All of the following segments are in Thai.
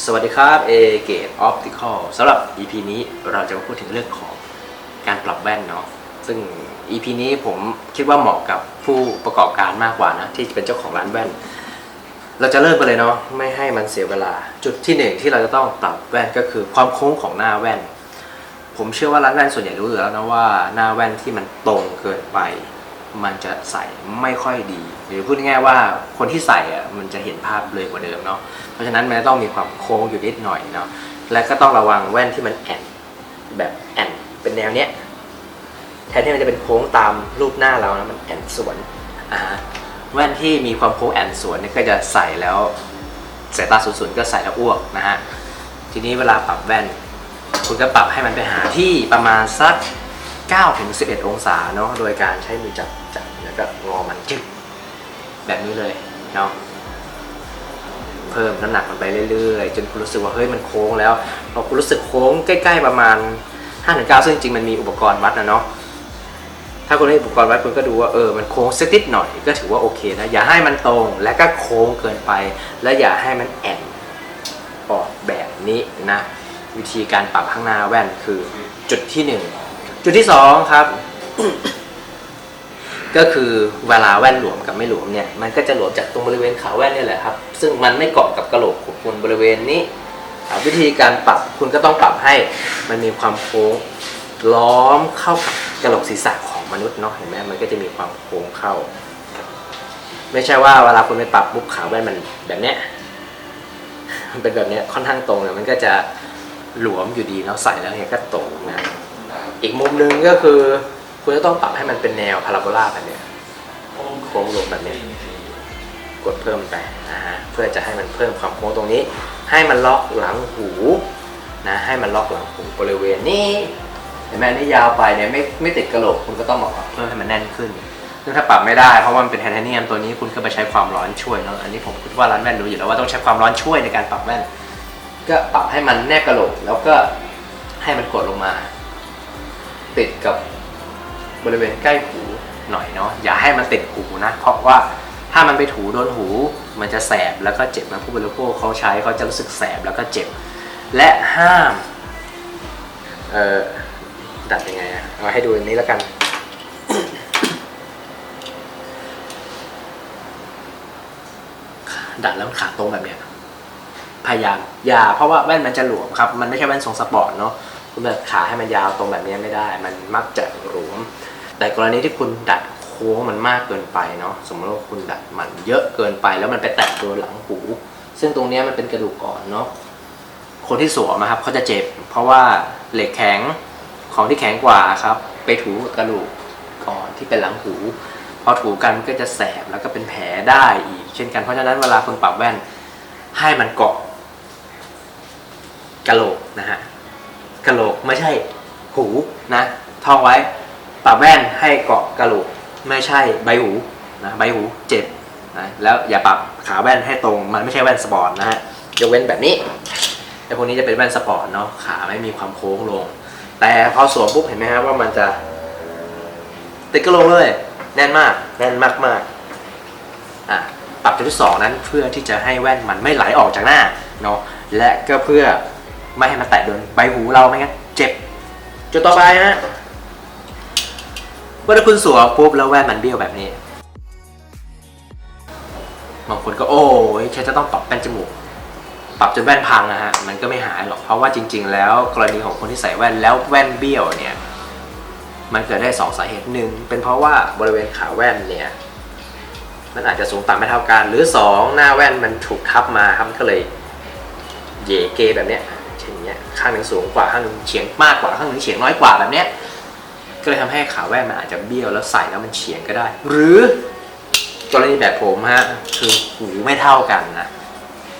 สวัสดีครับ A Gate Optical สำหรับ EP นี้เราจะมาพูดถึงเรื่องของการปรับแว่นเนาะซึ่ง EP นี้ผมคิดว่าเหมาะกับผู้ประกอบการมากกว่านะ ที่เป็นเจ้าของร้านแว่น เราจะเริ่มกันเลยเนาะไม่ให้มันเสียเวลา จุดที่หนึ่งที่เราจะต้องปรับแว่นก็คือความโค้งของหน้าแว่น ผมเชื่อว่าร้านแว่นส่วนใหญ่รู้อยู่แล้วนะว่าหน้าแว่นที่มันตรงเกินไป มันจะใส่ไม่ค่อยดี หรือพูดง่ายๆว่าคนที่ใส่อะมันจะเห็นภาพเลยกว่าเดิมเนาะเพราะฉะนั้นมันจะต้องมีความโค้งอยู่นิดหน่อยเนาะและก็ต้องระวังแว่นที่มันแอนแบบแอนเป็นแนวเนี้ยแทนที่มันจะเป็นโค้งตามรูปหน้าเรานะมันแอนสวนอ่าฮะแว่นที่มีความโค้งแอนสวนนี่ก็จะใส่แล้วสายตาสูงๆก็ใส่แล้วอ้วกนะฮะทีนี้เวลาปรับแว่น คุณก็ปรับให้มันไปหาที่ประมาณสัก 9ถึง11 องศาเนาะโดยการใช้มือจับจับแล้วก็งอมันจึ๊กแบบนี้เลยเนาะเพิ่มน้ำหนักมันไปเรื่อยๆ จนคุณรู้สึกว่าเฮ้ยมันโค้งแล้วพอคุณรู้สึกโค้งใกล้ ๆ ประมาณ5-9ซึ่งจริงมันมีอุปกรณ์วัดนะเนาะถ้าคุณได้อุปกรณ์วัดคุณก็ดูว่าเออมันโค้งสักนิดหน่อยก็ถือว่าโอเคนะอย่าให้มันตรงและก็โค้งเกินไป และอย่าให้มันแอนออกแบบนี้นะวิธีการปรับข้างหน้าแว่นคือจุดที่หนึ่ง จุดที่สองครับ ก็คือเวลาแว่นหลวมกับไม่หลวมเนี่ย มันก็จะหลวมจากตรงบริเวณขาแว่นนี่แหละครับ ซึ่งมันไม่เกาะกับกระโหลกของคุณบริเวณนี้วิธีการปรับคุณก็ต้องปรับให้มันมีความโค้งล้อมเข้ากับกระโหลกศีรษะของมนุษย์เนาะเห็นไหมมันก็จะมีความโค้งเข้า ไม่ใช่ว่าเวลาคุณไปปรับมุกขาแว่นมันแบบเนี้ยมันเป็นแบบเนี้ยค่อนข้างตรงเนี่ยมันก็จะหลวมอยู่ดีเนาะใส่แล้วเนี่ยก็ตรงนะ อีกมุมหนึ่งก็คือ คุณจะต้องปรับให้มันเป็นแนวพาราโบลาแบบเนี้ยโค้งลงแบบเนี้ยกดเพิ่มไปนะฮะเพื่อจะให้มันเพิ่มความโค้งตรงนี้ ให้มันล็อกหลังหูนะให้มันล็อกหลังหูบริเวณนี้เห็นไหมอันนี่ยาวไปเนี่ยไม่ไม่ติดกระโหลกคุณก็ต้องมาปรับเพิ่มให้มันแน่นขึ้นซึ่งถ้าปรับไม่ได้เพราะว่ามันเป็นไทเทเนียมตัวนี้คุณก็ไปใช้ความร้อนช่วยเนาะอันนี้ผมคิดว่าร้านแว่นรู้อยู่แล้วว่าต้องใช้ความร้อนช่วยในการปรับแว่น ก็ปรับให้มันแนบกระโหลกแล้วก็ให้มันกดลงมา ติดกับบริเวณใกล้หูหน่อยเนาะอย่าให้มันติดหูนะ เพราะว่าถ้ามันไปถูโดนหู มันจะแสบแล้วก็เจ็บนะผู้บริโภคเขาใช้เขาจะรู้สึกแสบแล้วก็เจ็บ และห้ามเอ่อดัดยังไงอะเอาให้ดูอันนี้แล้วกัน ดัดแล้วขาตรงแบบเนี้ยพยายามอย่าเพราะว่าแว่นมันจะหลวมครับ มันไม่ใช่แว่นทรงสปอร์ตเนาะ คุณแบบขาให้มันยาวตรงแบบนี้ไม่ได้ มันมักจะหลวม แต่กรณีที่คุณดัดโค้งมันมากเกินไปเนาะสมมติว่าคุณดัดมันเยอะเกินไป แล้วมันไปแตะโดนหลังหู ซึ่งตรงนี้มันเป็นกระดูกอ่อนเนาะคนที่สวมอะครับเขาจะเจ็บ เพราะว่าเหล็กแข็งของที่แข็งกว่าครับ ไปถูกระดูกอ่อนที่เป็นหลังหูพอถูกันมันก็จะแสบแล้วก็เป็นแผลได้อีก เช่นกันเพราะฉะนั้นเวลาคุณปรับแว่นให้มันเกาะกะโหลกนะฮะ กะโหลกไม่ใช่หูนะท่องไว้ปรับแว่นให้เกาะกะโหลกไม่ใช่ใบหูนะใบหูเจ็บนะแล้วอย่าปรับขาแว่นให้ตรงมันไม่ใช่แว่นสปอร์ตนะฮะยกเว้นแบบนี้ไอ้พวกนี้จะเป็นแว่นสปอร์ตเนาะขาไม่มีความโค้งลง แต่พอสวมปุ๊บเห็นไหมฮะว่ามันจะติดกระโหลกเลยแน่นมากแน่นมากมากอะปรับจุดที่สองนั้นเพื่อที่จะให้แว่นมันไม่ไหลออกจากหน้าเนาะและก็เพื่อ ไม่ให้มันแตะโดนใบหูเราไม่งั้นเจ็บจุดต่อไปฮะเมื่อคุณสวมปุ๊บแล้วแว่นมันเบี้ยวแบบนี้บางคนก็โอ้ยฉันจะต้องปรับแป้นจมูก ปรับจนแว่นพังนะฮะมันก็ไม่หายหรอกเพราะว่าจริง ๆ แล้วกรณีของคนที่ใส่แว่นแล้วแว่นเบี้ยวเนี่ยมันเกิดได้สองสาเหตุหนึ่งเป็นเพราะว่าบริเวณขาแว่นเนี่ยมันอาจจะสูงต่ำไม่เท่ากัน หรือ 2 หน้าแว่นมันถูกทับมาครับก็เลยเยเกแบบเนี้ย เช่นเนี้ยข้างหนึ่งสูงกว่าข้างหนึ่งเฉียงมากกว่าข้างหนึ่งเฉียงน้อยกว่าแบบเนี้ยก็เลยทำให้ขาแว่นมันอาจจะเบี้ยวแล้วใส่แล้วมันเฉียงก็ได้ หรือกรณีแบบผมฮะคือหูไม่เท่ากันนะ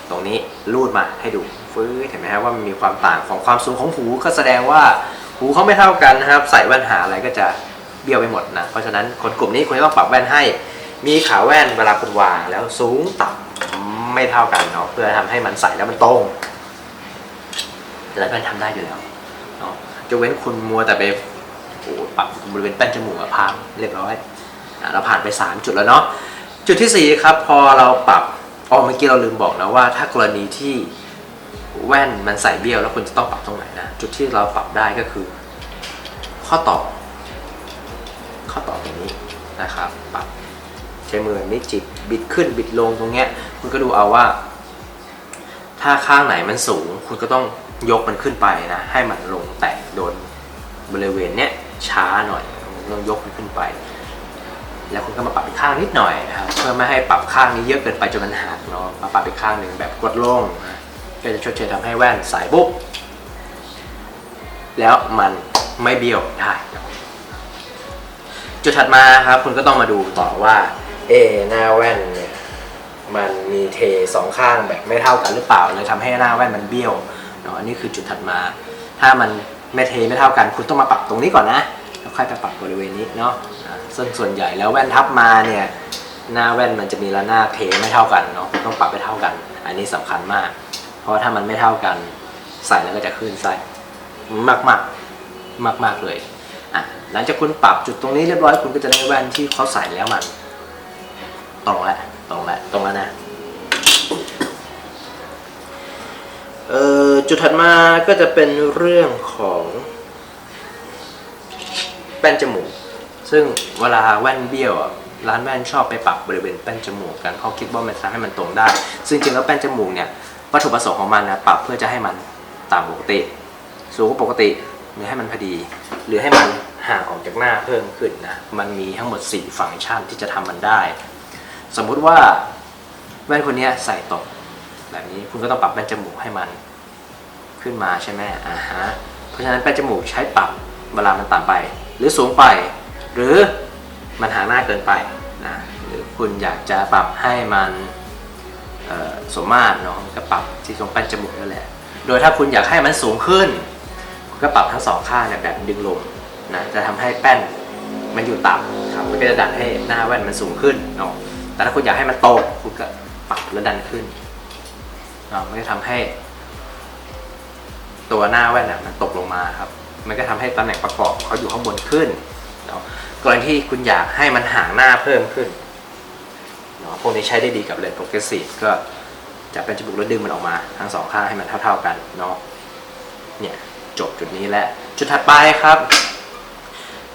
ตรงนี้รูดมาให้ดูฟื้นเห็นไหมฮะว่ามันมีความต่างของความสูงของหูก็แสดงว่าหูเขาไม่เท่ากันนะครับ ใส่แว่นหาอะไรก็จะเบี้ยวไปหมดนะเพราะฉะนั้นคนกลุ่มนี้คุณจะต้องปรับแว่นให้ มีขาแว่นเวลาคุณวางแล้วสูงต่ำไม่เท่ากันเนาะเพื่อทำให้มันใส่แล้วมันตรง แล้วมันทำได้อยู่แล้วเนาะจะเว้นคุณมัวแต่ไปโอ้ปรับบริเวณแป้นจมูกอะพังเรียบร้อยอเราผ่านไป 3 จุดแล้วเนาะจุดที่ 4 ครับ พอเราปรับอ๋อเมื่อกี้เราลืมบอกนะว่า ถ้ากรณีที่แว่นมันใส่เบี้ยวแล้วคุณจะต้องปรับตรงไหนนะจุดที่เราปรับได้ก็คือ ข้อต่อ ข้อต่อตรงนี้นะครับปรับใช้มือนี้จิบบิดขึ้นบิดลงตรงเนี้ยคุณก็ดูเอาว่า ถ้าข้างไหนมันสูง คุณก็ต้อง ยกมันขึ้นไปนะ ให้มันลงแตะโดนบริเวณเนี้ยช้าหน่อยต้องยกมันขึ้นไป แล้วคุณก็มาปรับอีกข้างนิดหน่อยนะครับเพื่อไม่ให้ปรับข้างนี้เยอะเกินไปจนมันหักเนาะมาปรับอีกข้างหนึ่งแบบกดลงก็จะช่วยทำให้แว่นสายปุ๊บแล้วมันไม่เบี้ยวได้จุดถัดมาครับคุณก็ต้องมาดูต่อว่าเอหน้าแว่นเนี่ยมันมีเทสองข้างแบบไม่เท่ากันหรือเปล่าเลยทำให้หน้าแว่นมันเบี้ยว เนาะอันนี้คือจุดถัดมา ถ้ามันไม่เทไม่เท่ากัน คุณต้องมาปรับตรงนี้ก่อนนะแล้วค่อยไปปรับบริเวณนี้เนาะอ่าซึ่งส่วนใหญ่แล้วแว่นทับมาเนี่ยหน้าแว่นมันจะมีระนาบเทไม่เท่ากันเนาะคุณต้องปรับไปเท่ากัน อันนี้สำคัญมาก เพราะว่าถ้ามันไม่เท่ากันใส่แล้วก็จะขึ้นไส้มากมากมากมากเลยอะหลังจากคุณปรับจุดตรงนี้เรียบร้อยคุณก็จะได้แว่นที่เขาใส่แล้วมัน ตรงแล้วตรงแล้วตรงแล้วนะ เอ่อ จุดถัดมาก็จะเป็นเรื่องของแป้นจมูก ซึ่งเวลาแว่นเบี้ยวอะร้านแว่นชอบไปปรับบริเวณแป้นจมูกกันเพราะคิดว่ามันทำให้มันตรงได้ ซึ่งจริงแล้วแป้นจมูกเนี่ยวัตถุประสงค์ของมันนะปรับเพื่อจะให้มันต่ำปกติ สูงกว่าปกติหรือให้มันพอดี หรือให้มันห่างออกจากหน้าเพิ่มขึ้นนะมันมีทั้งหมด 4 ฟังก์ชันที่จะทำมันได้ สมมุติว่าแว่นคนนี้ใส่ตกแบบนี้คุณก็ต้องปรับแป้นจมูกให้มัน ขึ้นมาใช่ไหมอ่าฮะเพราะฉะนั้นแป้นจมูกใช้ปรับเวลามันต่ำไป หรือสูงไป หรือมันหางหน้าเกินไปนะหรือคุณอยากจะปรับให้มันสมมาตรเนาะก็ปรับที่ตรงแป้นจมูกนั่นแหละ โดยถ้าคุณอยากให้มันสูงขึ้น คุณก็ปรับทั้งสองข้างเนี่ยแบบดึงลงนะจะทำให้แป้นมันอยู่ต่ำครับมันก็จะดันให้หน้าแว่นมันสูงขึ้นเนาะแต่ถ้าคุณอยากให้มันโตคุณก็ปรับแล้วดันขึ้นเนาะมันก็ทำให้ ตัวหน้าแว่นน่ะมันตกลงมาครับ มันก็ทำให้ตำแหน่งประกอบเขาอยู่ข้างบนขึ้นเนาะกรณีที่คุณอยากให้มันห่างหน้าเพิ่มขึ้นเนาะพวกนี้ใช้ได้ดีกับเลนส์โปรเกรสซีฟก็จะเป็นจมูกแล้วดึงมันออกมาทั้งสองข้างให้มันเท่า ๆกันเนาะเนี่ยจบจุดนี้แล้วจุดถัดไปครับ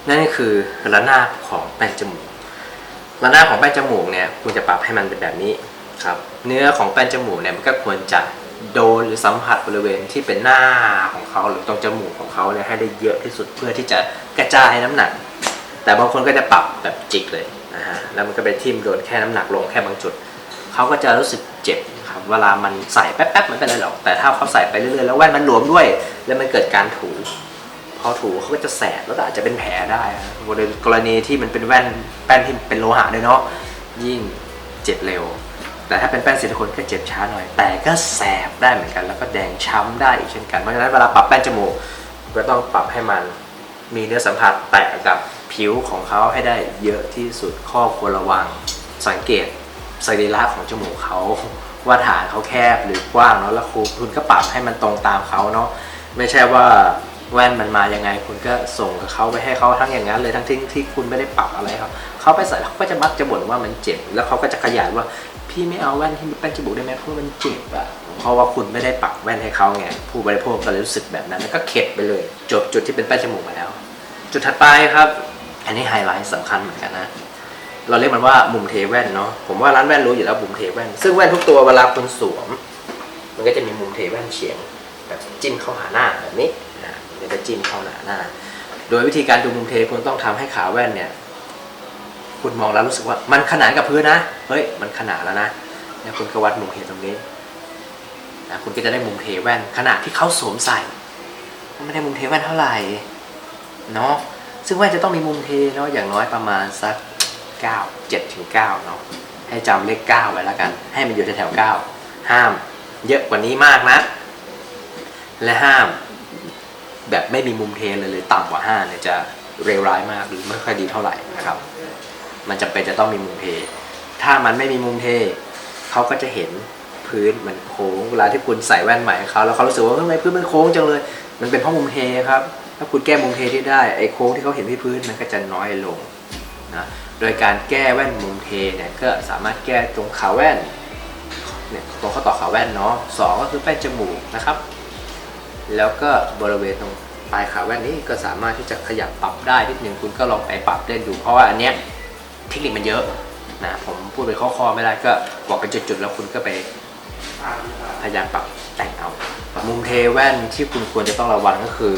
นั่นคือระนาบของแป้นจมูกระนาบของแป้นจมูกเนี่ยคุณจะปรับให้มันเป็นแบบนี้ครับ เนื้อของแป้นจมูกเนี่ยมันก็ควรจะ โดนหรือสัมผัสบริเวณที่เป็นหน้าของเขาหรือตรงจมูกของเขาเนี่ยให้ได้เยอะที่สุดเพื่อที่จะกระจายน้ำหนัก แต่บางคนก็จะปรับแบบจิกเลยนะฮะแล้วมันก็ไปทิ่มโดนแค่น้ำหนักลงแค่บางจุดเขาก็จะรู้สึกเจ็บครับเวลามันใส่แป๊บๆมันเป็นไรหรอกแต่ถ้าเขาใส่ไปเรื่อยๆแล้วแว่นมันหลวมด้วย แล้วมันเกิดการถูพอถูเขาก็จะแสบแล้วอาจจะเป็นแผลได้กรณีที่มันเป็นแว่นแป้นที่เป็นโลหะด้วยเนาะยิ่งเจ็บเร็ว แต่ถ้าเป็นแป้นซิลิโคนก็เจ็บช้าหน่อย แต่ก็แสบได้เหมือนกัน แล้วก็แดงช้ำได้อีกเช่นกัน เพราะฉะนั้นเวลาปรับแป้นจมูกก็ต้องปรับให้มันมีเนื้อสัมผัสแตะกับผิวของเขาให้ได้เยอะที่สุดข้อควรระวัง สังเกตสรีระของจมูกเขาว่าฐานเขาแคบหรือกว้างเนาะแล้วคุณก็ปรับให้มันตรงตามเขาเนาะไม่ใช่ว่าแว่นมันมายังไงคุณก็ส่งกับเขาไปให้เขาทั้งอย่างนั้นเลยทั้งที่ที่คุณไม่ได้ปรับอะไรครับเขาไปใส่เขาก็จะมักจะบ่นว่ามันเจ็บแล้วเขาก็จะขยายว่า พี่ไม่เอาแว่นที่มีแป้นจมูกได้ไหมเพราะมันเจ็บอะเพราะว่าคุณไม่ได้ปรับแว่นให้เขาไงผู้บริโภคก็เลยรู้สึกแบบนั้นแล้วก็เข็ดไปเลย จบจุดที่เป็นแป้นจมูกมาแล้ว จุดถัดไปครับ อันนี้ไฮไลท์สำคัญเหมือนกันนะเราเรียกมันว่ามุมเทแว่นเนาะผมว่าร้านแว่นรู้อยู่แล้วมุมเทแว่น ซึ่งแว่นทุกตัวเวลาคุณสวม มันก็จะมีมุมเทแว่นเฉียงแบบจิ้มเข้าหาหน้าแบบนี้นะมันจะจิ้มเข้าหาหน้า โดยวิธีการดูมุมเทคุณต้องทำให้ขาแว่นเนี่ย คุณมองแล้วรู้สึกว่ามันขนานกับพื้นนะ เฮ้ย มันขนานแล้วนะแล้วคุณก็วัดมุมเทตรงนี้นะคุณก็จะได้มุมเทแว่นขนาดที่เขาสวมใส่มันไม่ได้มุมเทแว่นเท่าไหร่เนาะซึ่งแว่นจะต้องมีมุมเทเนาะอย่างน้อยประมาณสัก 9 7ถึง9เนาะให้จำเลข 9 ไว้แล้วกัน ให้มันอยู่แถวๆ9ห้าม เยอะกว่านี้มากนะ และห้าม แบบไม่มีมุมเทเลยหรือต่ำกว่า5เนี่ยจะเร็วร้ายมากหรือไม่ค่อยดีเท่าไหร่นะครับ มันจำเป็นจะต้องมีมุมเทถ้ามันไม่มีมุมเทเขาก็จะเห็นพื้นมันโค้งเวลาที่คุณใส่แว่นใหม่เขาแล้วเขารู้สึกว่าทำไมพื้นมันโค้งจังเลย มันเป็นเพราะมุมเทครับถ้าคุณแก้มุมเทที่ได้ไอ้โค้งที่เขาเห็นที่พื้นมันก็จะน้อยลงนะโดยการแก้แว่นมุมเทเนี่ยก็สามารถแก้ตรงขาแว่นเนี่ยตรงข้อต่อขาแว่นเนาะสองก็คือแป้นจมูกนะครับ แล้วก็บริเวณตรงปลายขาแว่นนี้ก็สามารถที่จะขยับปรับได้นิดนึงคุณก็ลองไปปรับเล่นดูเพราะว่าอันเนี้ย เทคนิคมันเยอะนะผมพูดเป็นข้อๆไม่ได้ก็บอกเป็นจุดๆ แล้วคุณก็ไปพยายามปรับแต่งเอามุมเทแว่นที่คุณควรจะต้องระวังก็คือ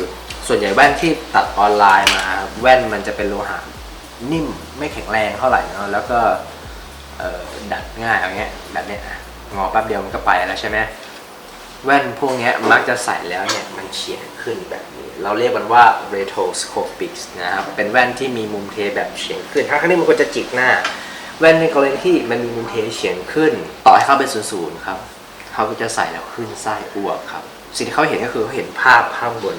ส่วนใหญ่แว่นที่ตัดออนไลน์มาแว่นมันจะเป็นโลหะนิ่มไม่แข็งแรงเท่าไหร่นะแล้วก็ดัดง่ายอย่างเงี้ยแบบเนี้ยอะงอแป๊บเดียวมันก็ไปแล้วใช่ไหม แว่นพวกนี้มักจะใส่แล้วเนี่ยมันเฉียงขึ้นแบบนี้ เราเรียกมันว่า rotoscopic นะครับ เป็นแว่นที่มีมุมเทแบบเฉียงขึ้นถ้าครั้งนี้มันควรจะจิกหน้า แว่นในกรณีที่มันมีมุมเทเฉียงขึ้น ต่อให้เข้าเป็นศูนย์ครับเขาก็จะใส่แล้วขึ้นไส้อ้วกครับ สิ่งที่เขาเห็นก็คือเขาเห็นภาพข้างบน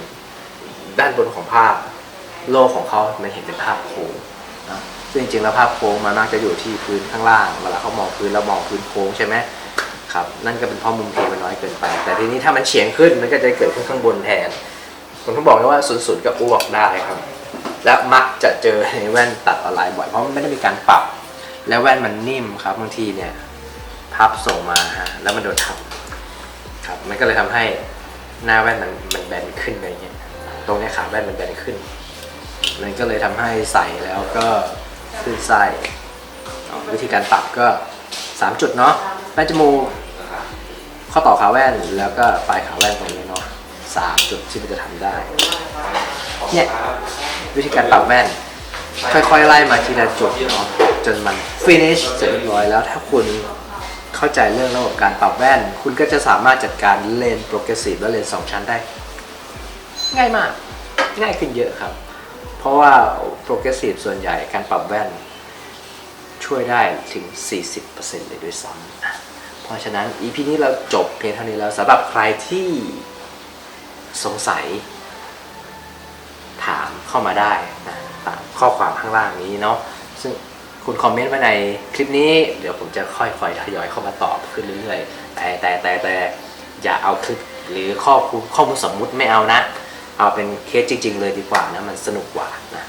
ด้านบนของภาพ โลกของเขามันเห็นเป็นภาพโค้งนะซึ่งจริงๆแล้วภาพโค้งมันมักจะอยู่ที่พื้นข้างล่างเวลาเขามองพื้นแล้วมองพื้นโค้งใช่ไหม ครับนั่นก็เป็นเพราะมุมเทมันน้อยเกินไป แต่ทีนี้ถ้ามันเฉียงขึ้นมันก็จะเกิดขึ้นข้างบนแทนผมต้องบอกเลยว่าศูนย์ศูนย์ก็อ้วกได้ครับ และมักจะเจอในแว่นตัดออนไลน์บ่อยเพราะมันไม่ได้มีการปรับ แล้วแว่นมันนิ่มครับบางทีเนี่ยพับส่งมาฮะแล้วมันโดนทับครับมันก็เลยทำให้หน้าแว่นมันมันแบนขึ้นอะไรเงี้ยตรงนี้ขาแว่นมันแบนขึ้น มันก็เลยทำให้ใส่แล้วก็ขึ้นไส้วิธีการปรับก็สามจุดเนาะแป้นจมูก ข้อต่อขาแว่นแล้วก็ปลายขาแว่นตรงนี้เนาะสามจุดที่มันจะทำได้ เนี่ยวิธีการปรับแว่น ค่อยๆ ไล่มาทีละจุดเนาะจนมัน finish เสร็จเรียบร้อยแล้วถ้าคุณเข้าใจเรื่องระบบการปรับแว่น คุณก็จะสามารถจัดการเลนส์โปรเกรสซีฟและเลนส์สองชั้นได้ ง่ายมาก ง่ายขึ้นเยอะครับ เพราะว่าโปรเกรสซีฟส่วนใหญ่การปรับแว่น ช่วยได้ถึง 40%เลยด้วยซ้ำ ราะฉะนั้น EP นี้เราจบเพียงเท่านี้แล้วสำหรับใครที่สงสัย ถามเข้ามาได้นะตามข้อความข้างล่างนี้เนาะซึ่งคุณคอมเมนต์ไว้ในคลิปนี้ เดี๋ยวผมจะค่อยๆทยอยเข้ามาตอบขึ้นเรื่อยๆ แต่แต่แต่แต่อย่าเอาคลิปหรือข้อมูลข้อมูลสมมุติไม่เอานะ เอาเป็นเคสจริง ๆ เลยดีกว่านะ มันสนุกกว่านะ